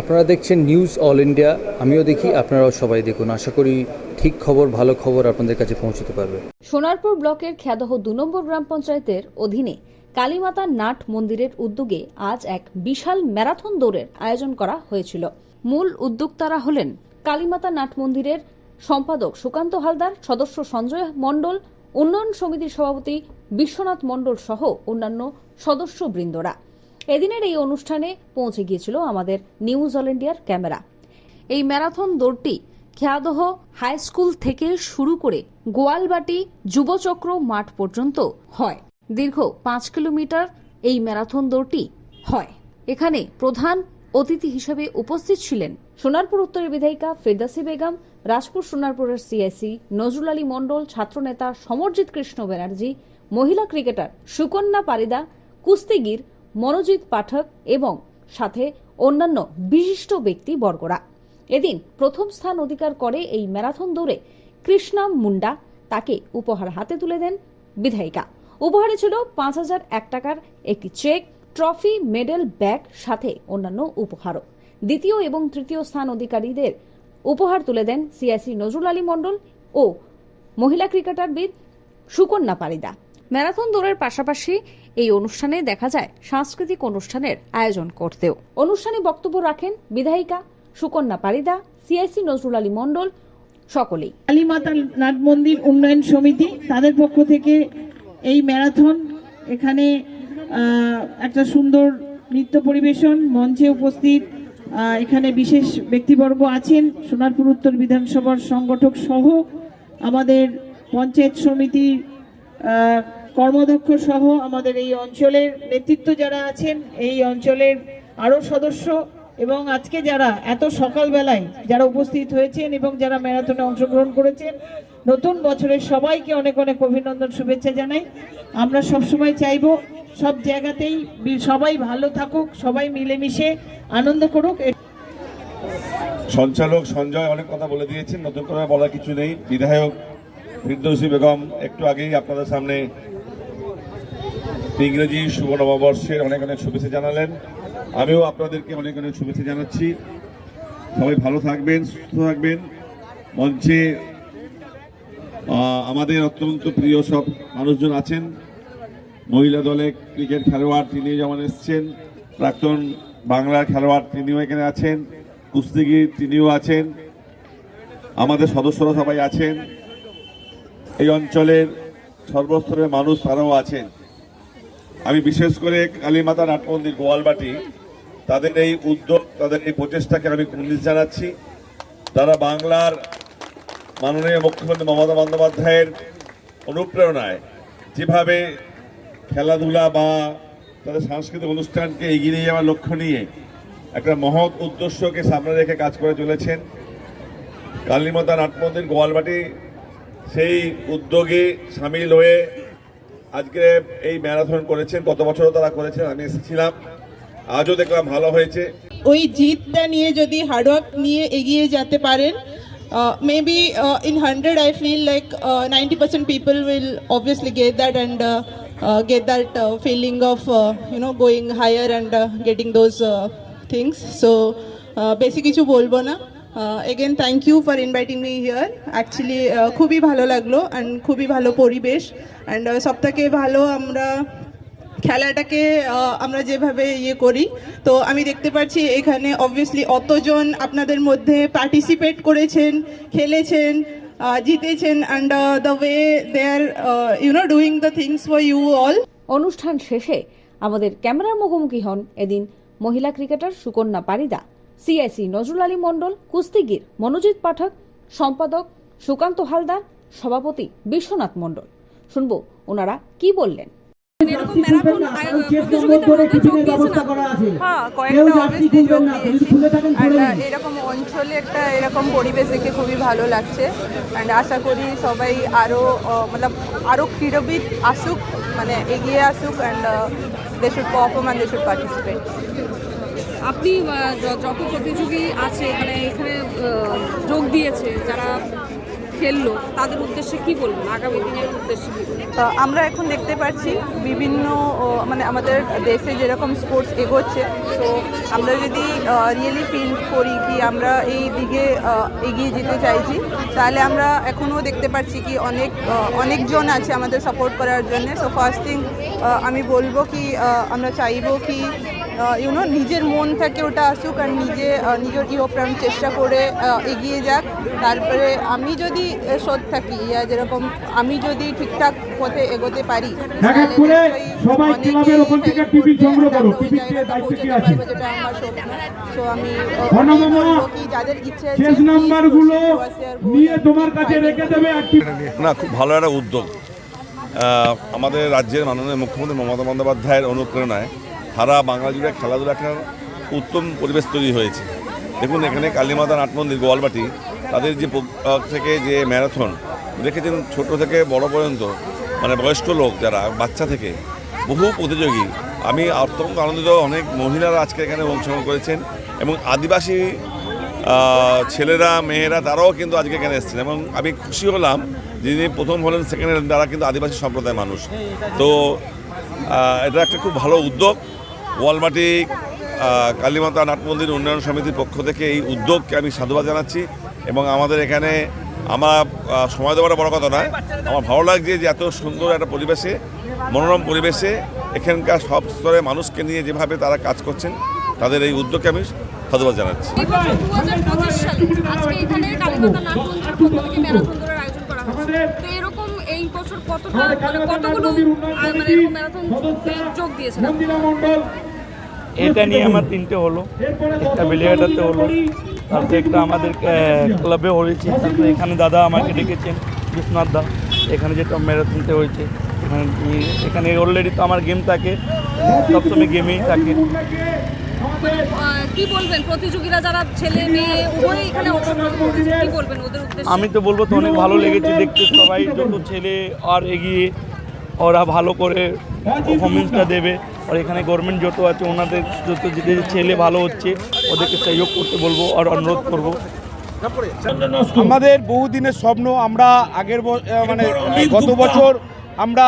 আপনারা দেখছেন news all India আমিও দেখি, আপনারাও সবাই দেখুন। আশা করি ঠিক খবর, ভালো খবর আপনাদের কাছে পৌঁছতে পারবে। সোনারপুর ব্লকের খ্যাদহ দু নম্বর গ্রাম পঞ্চায়েতের অধীনে কালীমাতা নাট মন্দিরের উদ্যোগে আজ এক বিশাল ম্যারাথন দৌড়ের আয়োজন করা হয়েছিল। মূল উদ্যোক্তারা হলেন কালীমাতা নাট মন্দিরের সম্পাদক সুকান্ত হালদার, সদস্য সঞ্জয় মণ্ডল, উন্নয়ন সমিতির সভাপতি বিশ্বনাথ মণ্ডল সহ অন্যান্য সদস্যবৃন্দরা। এদিনের এই অনুষ্ঠানে পৌঁছে গিয়েছিল আমাদের নিউজ অল ইন্ডিয়ার ক্যামেরা। এই ম্যারাথন দৌড়টি খেয়াদহ হাই স্কুল থেকে শুরু করে গোয়ালবাটি যুবচক্র মাঠ পর্যন্ত হয়। দীর্ঘ পাঁচ কিলোমিটার এই ম্যারাথন দৌড়টি হয়। এখানে প্রধান অতিথি হিসেবে উপস্থিত ছিলেন সোনারপুর উত্তরের বিধায়িকা ফেরদাসি বেগম, রাজপুর সোনারপুরের সিআইসি নজরুল আলী মণ্ডল, ছাত্রনেতা সমরজিৎ কৃষ্ণ ব্যানার্জি, মহিলা ক্রিকেটার সুকন্যা পারিদা, কুস্তিগির মনোজিৎ পাঠক এবং সাথে অন্যান্য বিশিষ্ট ব্যক্তি বর্গরা। এদিন প্রথম স্থান অধিকার করে এই ম্যারাথন দৌড়ে কৃষ্ণা মুন্ডা। তাকে উপহার হাতে তুলে দেন বিধায়িকা। উপহারে ছিল পাঁচ হাজার এক টাকার একটি চেক, ট্রফি, মেডেল, ব্যাগ, সাথে অন্যান্য উপহারও। দ্বিতীয় এবং তৃতীয় স্থান অধিকারীদের উপহার তুলে দেন সিআইসি নজরুল আলী মণ্ডল ও মহিলা ক্রিকেটারবিদ সুকন্যা পারিদা। ম্যারাথন দৌড়ের পাশাপাশি এই অনুষ্ঠানে দেখা যায় সাংস্কৃতিক অনুষ্ঠানের আয়োজন করতেও। অনুষ্ঠানে বক্তব্য রাখেন বিধায়িকা সুকন্যা পারিদা, সিআইসি নজরুল আলী মণ্ডল, সকলেই। কালীমাতা নাট মন্দির উন্নয়ন সমিতি তাদের পক্ষ থেকে এই ম্যারাথন, এখানে একটা সুন্দর নৃত্য পরিবেশন, মঞ্চে উপস্থিত এখানে বিশেষ ব্যক্তিবর্গ আছেন, সোনারপুর উত্তর বিধানসভার সংগঠক সহ আমাদের পঞ্চায়েত সমিতির কর্মদক্ষ সহ আমাদের এই অঞ্চলের নেতৃত্ব যারা আছেন, এই অঞ্চলের আরও সদস্য এবং আজকে যারা এত সকালবেলায় যারা উপস্থিত হয়েছেন এবং যারা ম্যারাথনে অংশগ্রহণ করেছেন, নতুন বছরের সবাইকে অনেক অনেক অভিনন্দন, শুভেচ্ছা জানাই। আমরা সবসময় চাইব সব জায়গাতেই সবাই ভালো থাকুক, সবাই মিলেমিশে আনন্দ করুক। সঞ্চালক সঞ্জয় অনেক কথা বলে দিয়েছেন, নতুন করে বলার কিছু নেই। বিধায়ক ফিরদৌসী বেগম একটু আগেই আপনাদের সামনে ইংরেজি শুভ নববর্ষের অনেক অনেক শুভেচ্ছা জানালেন। আমিও আপনাদেরকে অনেক অনেক শুভেচ্ছা জানাচ্ছি। সবাই ভালো থাকবেন, সুস্থ থাকবেন। মঞ্চে আমাদের অত্যন্ত প্রিয় সব মানুষজন আছেন। মহিলা দলে ক্রিকেট খেলোয়াড় তিনি যেমন এসছেন, প্রাক্তন বাংলার খেলোয়াড় তিনিও এখানে আছেন, কুস্তিগির তিনিও আছেন, আমাদের সদস্যরা সবাই আছেন। এই অঞ্চলের সর্বস্তরের মানুষ তারাও আছেন। আমি বিশেষ করে কালীমাতা নাট মন্দির গোয়ালবাটি, তাদের এই উদ্যোগ, তাদের এই প্রচেষ্টাকে আমি কুন্দিস জানাচ্ছি। তারা বাংলার মাননীয় মুখ্যমন্ত্রী মমতা বন্দ্যোপাধ্যায়ের অনুপ্রেরণায় যেভাবে খেলাধুলা বা তাদের সাংস্কৃতিক অনুষ্ঠানকে এগিয়ে নিয়ে যাওয়ার লক্ষ্য নিয়ে একটা মহৎ উদ্দেশ্যকে সামনে রেখে কাজ করে চলেছেন। কালীমাতা নাট মন্দির গোয়ালবাটি সেই উদ্যোগে সামিল হয়ে আজকে এই ম্যারাথন করেছেন গত বছরও তারা করেছেন, আমি এসেছিলাম। আজও দেখলাম ভালো হয়েছে। ওই জিতটা নিয়ে যদি হার্ডওয়ার্ক নিয়ে এগিয়ে যেতে পারেন maybe in hundred I feel like ninety percent people will obviously get that and get that feeling of you know going higher and getting those things so বেশি কিছু বলব না। Again thank you for inviting me here actually খুবই ভালো লাগল and খুবই ভালো পরিবেশ. অ্যান্ড সব থেকে ভালো আমরা খেলাটাকে আমরা যেভাবে ইয়ে করি, তো আমি দেখতে পাচ্ছি এখানে অবভিয়াসলি অতজন আপনাদের মধ্যে পার্টিসিপেট করেছেন, খেলেছেন জিতেছেন and the way they are you know doing the things for you all অনুষ্ঠান শেষে আমাদের ক্যামেরার মুখোমুখি হন এদিন মহিলা ক্রিকেটার সুকন্যা পারিদা। সিআইসি নজরুল আলী মণ্ডল কুস্তিগির মনোজিৎ পাঠক সম্পাদক সুকান্ত হালদার সভাপতি বিশ্বনাথ মণ্ডল। শুনব ওনারা কি বললেন? এরকম ম্যারাথন হ্যাঁ অঞ্চলে একটা এরকম পরিবেশ দেখে খুবই ভালো লাগছে। অ্যান্ড আশা করি সবাই আরও মতলব আরও ক্রীড়াবিদ আসুক মানে এগিয়ে আসুক and they should perform and they should participate আপনি যত প্রতিযোগী আছে মানে এখানে যোগ দিয়েছে, যারা খেললো, তাদের উদ্দেশ্যে কি বলবেন? আগামী দিনের উদ্দেশ্যে আমরা এখন দেখতে পাচ্ছি বিভিন্ন মানে আমাদের দেশে যেরকম স্পোর্টস এগোচ্ছে, তো আমরা যদি রিয়েলি ফিল করি কি আমরা এই দিকে এগিয়ে যেতে চাইছি, তাহলে আমরা এখনও দেখতে পাচ্ছি কি অনেক অনেকজন আছে আমাদের সাপোর্ট করার জন্য। সো ফার্স্ট থিং আমি বলব কি আমরা চাইব কি ইউনো নিজের মন থেকে ওটা আসুক আর নিজে নিজের ইহপ্রাণ চেষ্টা করে এগিয়ে যাক। তারপরে আমি যদি সৎ থাকি ইয়া যেরকম আমি যদি ঠিকঠাক পথে এগোতে পারি না খুব ভালো একটা উদ্যোগ। আমাদের রাজ্যের মাননীয় মুখ্যমন্ত্রী মমতা বন্দ্যোপাধ্যায়ের অনুপ্রেরণায় সারা বাংলা জুড়ে খেলাধুলা একটা উত্তম পরিবেশ তৈরি হয়েছে। দেখুন, এখানে কালীমাতা নাট মন্দির, গোয়ালবাটি, তাদের যে থেকে যে ম্যারাথন, দেখেছেন ছোট থেকে বড় পর্যন্ত মানে বয়স্ক লোক যারা, বাচ্চা থেকে, বহু প্রতিযোগী। আমি অত্যন্ত আনন্দিত, অনেক মহিলারা আজকে এখানে অংশগ্রহণ করেছেন এবং আদিবাসী ছেলেরা, মেয়েরা, তারাও কিন্তু আজকে এখানে এসেছেন এবং আমি খুশি হলাম যিনি প্রথম হলেন সেকেন্ড হলেন, তারা কিন্তু আদিবাসী সম্প্রদায়ের মানুষ। তো এটা একটা খুব ভালো উদ্যোগ। ওয়ালমাটি কালীমাতা নাট মন্দির উন্নয়ন সমিতির পক্ষ থেকে এই উদ্যোগকে আমি সাধুবাদ জানাচ্ছি এবং আমাদের এখানে আমার সময় দেওয়াটা বড় কথা নয়। আমার ভালো লাগছে যে এত সুন্দর একটা পরিবেশে, মনোরম পরিবেশে এখানকার সব স্তরের মানুষকে নিয়ে যেভাবে তারা কাজ করছেন, তাদের এই উদ্যোগকে আমি সাধুবাদ জানাচ্ছি। তো এরকম এই বছর কতটা মানে কতগুলো মানে ম্যারাথন যোগ দিয়েছেন। এটা নিয়ে আমার তিনটে হলো। একটা বেলিয়াটাতে হলো। তারপরে একটা আমাদের ক্লাবে হয়েছে। তারপরে এখানে দাদা আমাকে ডেকেছেন বিশ্বনাথ দা। এখানে যেটা ম্যারাথনতে হয়েছে এখানে এখানে অলরেডি তো আমার গেম থাকে। সবসময় গেমেই থাকে। কি বলবেন? প্রতিযোগীরা যারা ছেলে মেয়ে উভয়ই এখানে কি বলবেন ওদের উদ্দেশ্যে? আমি তো বলব তো অনেক ভালো লেগেছে দেখতে সবাই যত ছেলে আর এগিয়ে ওরা ভালো করে পারফরমেন্সটা দেবে। আর এখানে গভর্নমেন্ট যত আছে ওনাদের যত যে ছেলে ভালো হচ্ছে ওদেরকে সহযোগ করতে বলব আর অনুরোধ করব। আমাদের বহুদিনের স্বপ্ন আমরা আগের ব- মানে গত বছর আমরা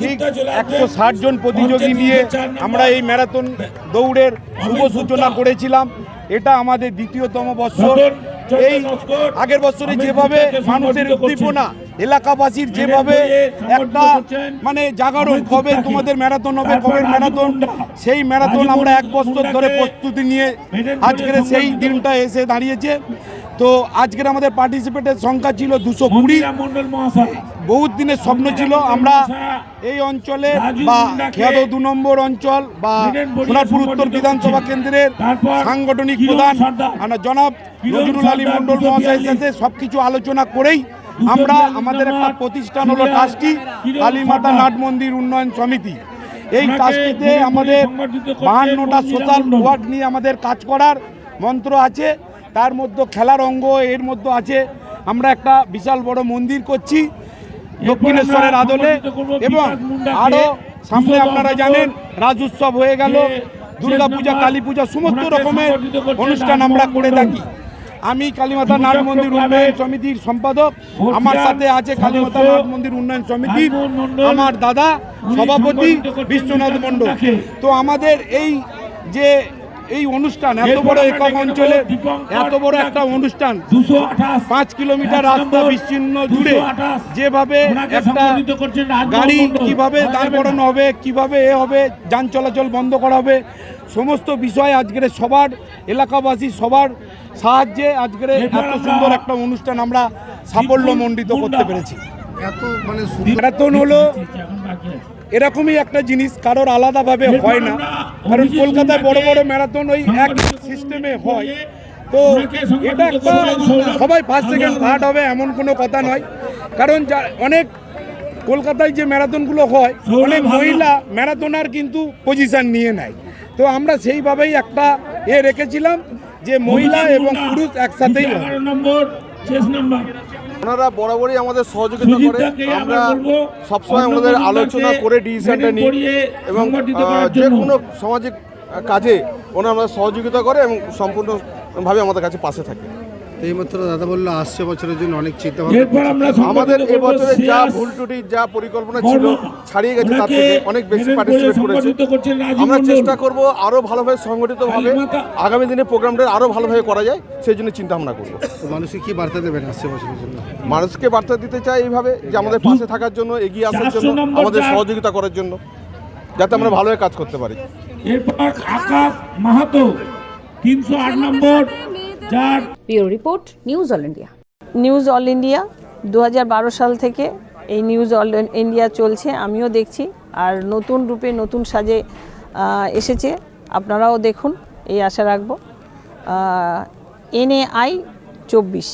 ঠিক একশো ষাট জন প্রতিযোগী নিয়ে আমরা এই ম্যারাথন দৌড়ের শুভ সূচনা করেছিলাম। এটা আমাদের দ্বিতীয়তম বছর। এই আগের বছরে যেভাবে মানুষের উদ্দীপনা এলাকাবাসীর যেভাবে একটা মানে জাগরণ কবে তোমাদের ম্যারাথন হবে কবে ম্যারাথন সেই ম্যারাথন আমরা এক বছর ধরে প্রস্তুতি নিয়ে আজকের সেই দিনটা এসে দাঁড়িয়েছে। তো আজকের আমাদের পার্টিসিপেটের সংখ্যা ছিল দুশো কুড়ি। বহুত দিনের স্বপ্ন ছিল। আমরা এই অঞ্চলে বা খেয়াদ দু নম্বর অঞ্চল বা সোনারপুর উত্তর বিধানসভা কেন্দ্রের সাংগঠনিক প্রধান আমরা জনাব নজরুল আলী মন্ডল মহাশয়ের সাথে সব কিছু আলোচনা করেই আমরা আমাদের একটা প্রতিষ্ঠান হলো ট্রাস্টি কালীমাতা নাট মন্দির উন্নয়ন সমিতি। এই ট্রাস্টিতে আমাদের বাহান্নটা সোশ্যাল ওয়ার্ক নিয়ে আমাদের কাজ করার মন্ত্র আছে। তার মধ্যে খেলার অঙ্গ এর মধ্যে আছে। আমরা একটা বিশাল বড় মন্দির করছি। দক্ষিণেশ্বরের আদলে এবং আরও সামনে আপনারা জানেন রাজ উৎসব হয়ে গেল দুর্গাপূজা কালী পূজা সমস্ত রকমের অনুষ্ঠান আমরা করে থাকি। আমি কালীমাতা নাট মন্দির উন্নয়ন সমিতির সম্পাদক আমার সাথে আছে কালীমাতা নাট মন্দির উন্নয়ন সমিতি আমার দাদা সভাপতি বিশ্বনাথ মণ্ডল। তো আমাদের এই যে এই অনুষ্ঠান এত বড় একক অঞ্চলে এত বড় একটা অনুষ্ঠান। দুশো পাঁচ কিলোমিটার রাস্তা বিচ্ছিন্ন জুড়ে যেভাবে একটা গাড়ি কীভাবে দাঁড় করানো হবে কীভাবে এ হবে যান চলাচল বন্ধ করা হবে সমস্ত বিষয় আজকের সবার এলাকাবাসী সবার সাহায্যে আজকের এত সুন্দর একটা অনুষ্ঠান আমরা সাফল্যমণ্ডিত করতে পেরেছি। এত ম্যারাথন হলো এরকমই একটা জিনিস কারোর আলাদাভাবে হয় না। কারণ কলকাতায় বড় বড় ম্যারাথন ওই এক সিস্টেমে হয়। তো এটা একটা সবাই ফার্স্ট সেকেন্ড থার্ড হবে এমন কোনো কথা নয়। কারণ যা অনেক কলকাতায় যে ম্যারাথনগুলো হয় অনেক মহিলা ম্যারাথনার কিন্তু পজিশান নিয়ে নেয়। তো আমরা সেইভাবেই একটা এ রেখেছিলাম যে মহিলা এবং পুরুষ একসাথেই শেষ নম্বর। ওনারা বরাবরই আমাদের সহযোগিতা করে আমরা সবসময় ওনাদের আলোচনা করে ডিসিশনটা নিই এবং যে কোনো সামাজিক কাজে ওনারা আমাদের সহযোগিতা করে এবং সম্পূর্ণভাবে আমাদের কাছে পাশে থাকে। এই মাত্র দাদা বলল আসছে বছরের জন্য অনেক চিন্তা আমাদের এবছরে যা ভুল ত্রুটি যা পরিকল্পনা ছিল ছাড়িয়ে গেছে তার থেকে অনেক বেশি পার্টিসিপেট করেছে। আমরা চেষ্টা করব আরও ভালোভাবে সংগঠিতভাবে। আগামী দিনে প্রোগ্রামটা আরও ভালোভাবে করা যায় সেই জন্য চিন্তা ভাবনা করব। তো মানুষকে কি বার্তা দেবেন আসছে বছরের জন্য? মানুষকে বার্তা দিতে চাই এইভাবে যে আমাদের পাশে থাকার জন্য এগিয়ে আসার জন্য আমাদের সহযোগিতা করার জন্য যাতে আমরা ভালোভাবে কাজ করতে পারি। এরপর আকাশ মাহাতো তিনশো আট নম্বর bureau report news all India news all India দু হাজার বারো সাল থেকে এই নিউজ অল ইন্ডিয়া চলছে আমিও দেখছি। আর নতুন রূপে নতুন সাজে এসেছে আপনারাও দেখুন এই আশা রাখব। এনএআই চব্বিশ।